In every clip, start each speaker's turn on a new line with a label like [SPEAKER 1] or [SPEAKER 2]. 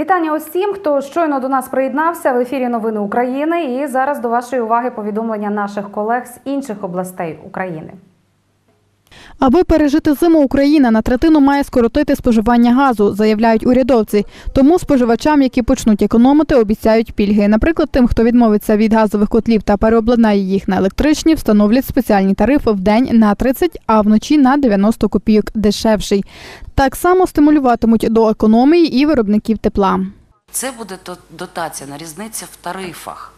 [SPEAKER 1] Вітання усім, хто щойно до нас приєднався в ефірі Новини України. І зараз до вашої уваги повідомлення наших колег з інших областей України.
[SPEAKER 2] Аби пережити зиму, Україна на третину має скоротити споживання газу, заявляють урядовці. Тому споживачам, які почнуть економити, обіцяють пільги. Наприклад, тим, хто відмовиться від газових котлів та переобладнає їх на електричні, встановлять спеціальні тарифи в день на 30, а вночі на 90 копійок дешевший. Так само стимулюватимуть до економії і виробників тепла.
[SPEAKER 3] Це буде дотація на різниця в тарифах.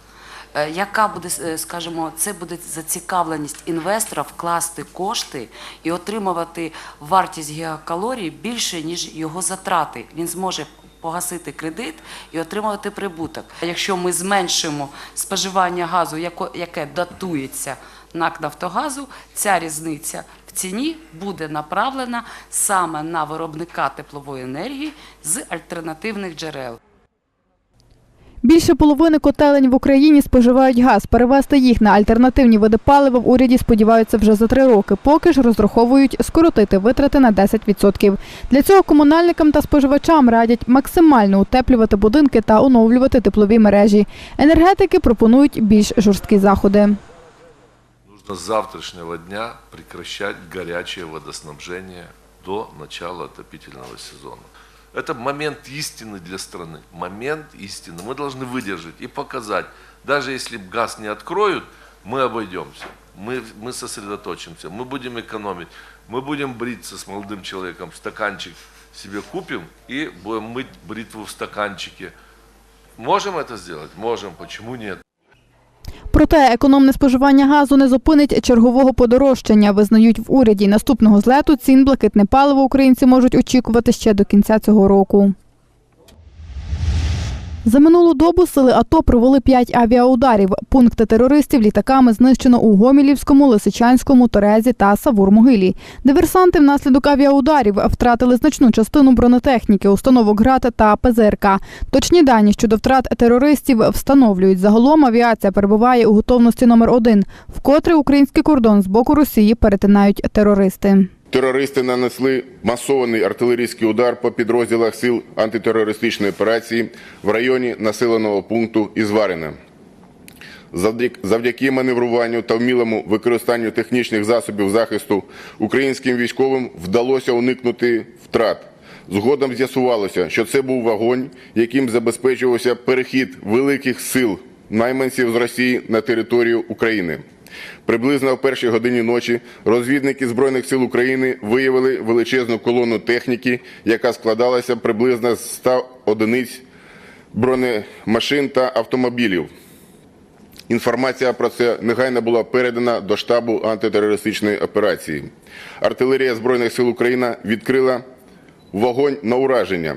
[SPEAKER 3] Е, Яка буде, е, скажімо, це буде зацікавленість інвестора вкласти кошти і отримувати вартість гігакалорій більше, ніж його затрати. Він зможе погасити кредит і отримувати прибуток. Якщо ми зменшимо споживання газу, яке датується НАК Нафтогазу, ця різниця в ціні буде направлена саме на виробника теплової енергії з альтернативних джерел.
[SPEAKER 2] Більше половини котелень в Україні споживають газ. Перевести їх на альтернативні види палива в уряді сподіваються вже за три роки. Поки ж розраховують скоротити витрати на 10%. Для цього комунальникам та споживачам радять максимально утеплювати будинки та оновлювати теплові мережі. Енергетики пропонують більш жорсткі заходи.
[SPEAKER 4] Нужно с завтрашнего дня прекращать горячее водоснабжение до начала отопительного сезона. Это момент истины для страны. Момент истины. Мы должны выдержать и показать. Даже если газ не откроют, мы обойдемся. Мы, мы сосредоточимся. Мы будем экономить. Мы будем бриться с молодым человеком. Стаканчик себе купим и будем мыть бритву в стаканчике. Можем это сделать? Можем. Почему нет?
[SPEAKER 2] Проте економне споживання газу не зупинить чергового подорожчання. Визнають в уряді наступного злету цін блакитне паливо українці можуть очікувати ще до кінця цього року. За минулу добу сили АТО провели п'ять авіаударів. Пункти терористів літаками знищено у Гомілівському, Лисичанському, Торезі та Савур-Могилі. Диверсанти внаслідок авіаударів втратили значну частину бронетехніки, установок ГРАТ та ПЗРК. Точні дані щодо втрат терористів встановлюють. Загалом авіація перебуває у готовності номер один, вкотре український кордон з боку Росії перетинають терористи.
[SPEAKER 5] Терористи нанесли масований артилерійський удар по підрозділах сил антитерористичної операції в районі населеного пункту Ізварина. Завдяки- маневруванню та вмілому використанню технічних засобів захисту українським військовим вдалося уникнути втрат. Згодом з'ясувалося, що це був вогонь, яким забезпечувався перехід великих сил найманців з Росії на територію України. Приблизно о першій годині ночі розвідники Збройних сил України виявили величезну колону техніки, яка складалася приблизно з 100 одиниць бронемашин та автомобілів. Інформація про це негайно була передана до штабу антитерористичної операції. Артилерія Збройних сил України відкрила вогонь на ураження.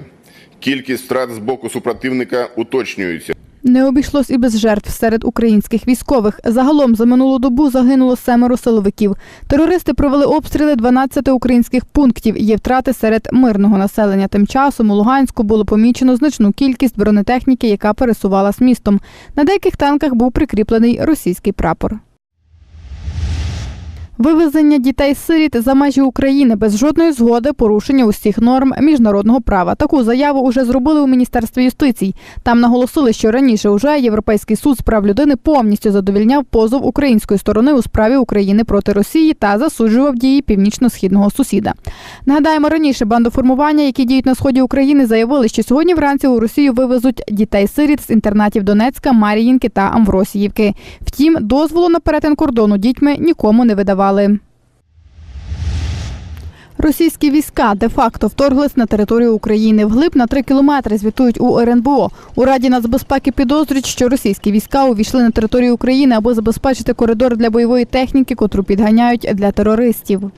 [SPEAKER 5] Кількість втрат з боку супротивника уточнюється.
[SPEAKER 2] Не обійшлось і без жертв серед українських військових. Загалом за минулу добу загинуло семеро силовиків. Терористи провели обстріли 12 українських пунктів. Є втрати серед мирного населення. Тим часом у Луганську було помічено значну кількість бронетехніки, яка пересувалась містом. На деяких танках був прикріплений російський прапор. Вивезення дітей-сиріт за межі України без жодної згоди порушення усіх норм міжнародного права. Таку заяву уже зробили у міністерстві юстиції. Там наголосили, що раніше уже Європейський суд з прав людини повністю задовільняв позов української сторони у справі України проти Росії та засуджував дії північно-східного сусіда. Нагадаємо, раніше бандоформування, які діють на сході України, заявили, що сьогодні вранці у Росію вивезуть дітей-сиріт з інтернатів Донецька, Мар'їнки та Амвросіївки. Втім, дозволу на перетин кордону дітьми нікому не видавали. працювали. Російські війська де-факто вторглись на територію України. Вглиб на три кілометри звітують у РНБО. У Раді нацбезпеки підозрюють, що російські війська увійшли на територію України, аби забезпечити коридор для бойової техніки, котру підганяють для терористів.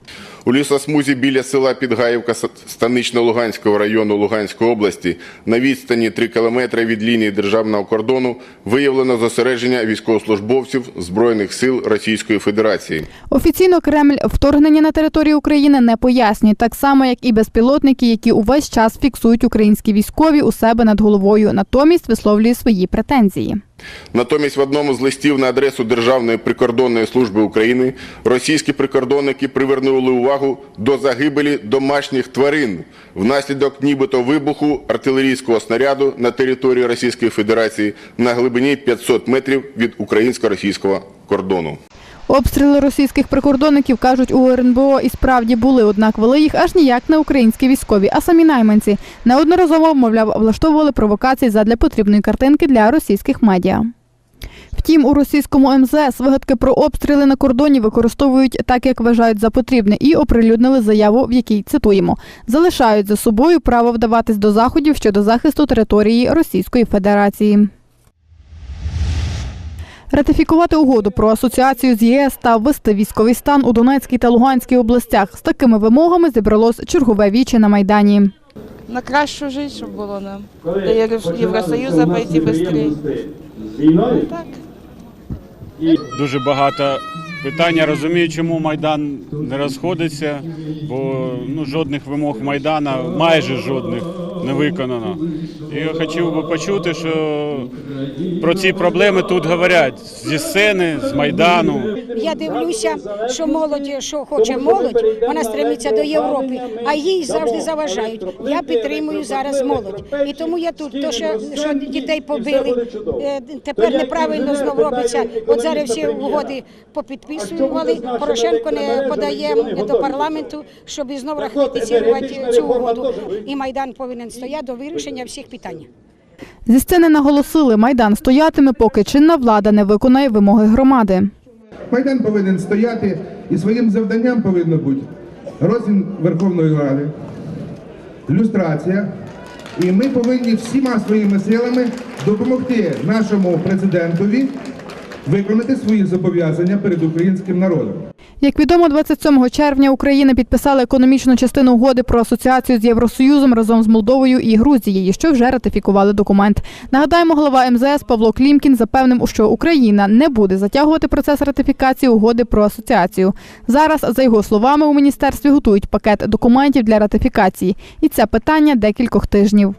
[SPEAKER 5] У лісосмузі біля села Підгаївка Станично-Луганського району Луганської області на відстані 3 кілометри від лінії державного кордону виявлено зосередження військовослужбовців Збройних сил Російської Федерації.
[SPEAKER 2] Офіційно Кремль вторгнення на територію України не пояснює. Пояснюють, так само як і безпілотники, які увесь час фіксують українські військові у себе над головою, натомість висловлює свої претензії.
[SPEAKER 5] Натомість в одному з листів на адресу Державної прикордонної служби України російські прикордонники привернули увагу до загибелі домашніх тварин внаслідок нібито вибуху артилерійського снаряду на території Російської Федерації на глибині 500 метрів від українсько-російського кордону.
[SPEAKER 2] Обстріли російських прикордонників кажуть у РНБО і справді були, однак вели їх аж ніяк не українські військові, а самі найманці неодноразово, мовляв, влаштовували провокації задля потрібної картинки для російських медіа. Втім, у російському МЗС вигадки про обстріли на кордоні використовують так, як вважають за потрібне, і оприлюднили заяву, в якій цитуємо залишають за собою право вдаватись до заходів щодо захисту території Російської Федерації. Ратифікувати угоду про асоціацію з ЄС та ввести військовий стан у Донецькій та Луганській областях. З такими вимогами зібралось чергове віче на майдані.
[SPEAKER 6] На кращу життя, щоб було нам. До Євро- Євросоюзу пойти швидше. Так.
[SPEAKER 7] дуже багато питань. Я розумію, чому Майдан не розходиться, бо ну, жодних вимог Майдана, майже жодних, не виконано. І я хотів би почути, що про ці проблеми тут говорять зі сцени, з Майдану.
[SPEAKER 8] Я дивлюся, що молодь, що хоче молодь, вона стремиться до Європи, а їй завжди заважають. Я підтримую зараз молодь. І тому я тут, то що, що дітей побили, е, тепер неправильно знов робиться. От зараз всі угоди попідписували. Порошенко не подає до парламенту, щоб знов ратифіцірувати цю угоду. І Майдан повинен стояти до вирішення всіх питань.
[SPEAKER 2] Зі сцени наголосили, майдан стоятиме, поки чинна влада не виконає вимоги громади.
[SPEAKER 9] Майдан повинен стояти і своїм завданням повинно бути розмін Верховної Ради, люстрація. І ми повинні всіма своїми силами допомогти нашому президентові виконати свої зобов'язання перед українським народом.
[SPEAKER 2] Як відомо, 27 червня Україна підписала економічну частину угоди про асоціацію з Євросоюзом разом з Молдовою і Грузією, що вже ратифікували документ. Нагадаємо, голова МЗС Павло Клімкін запевнив, що Україна не буде затягувати процес ратифікації угоди про асоціацію. Зараз, за його словами, у міністерстві готують пакет документів для ратифікації, і це питання декількох тижнів.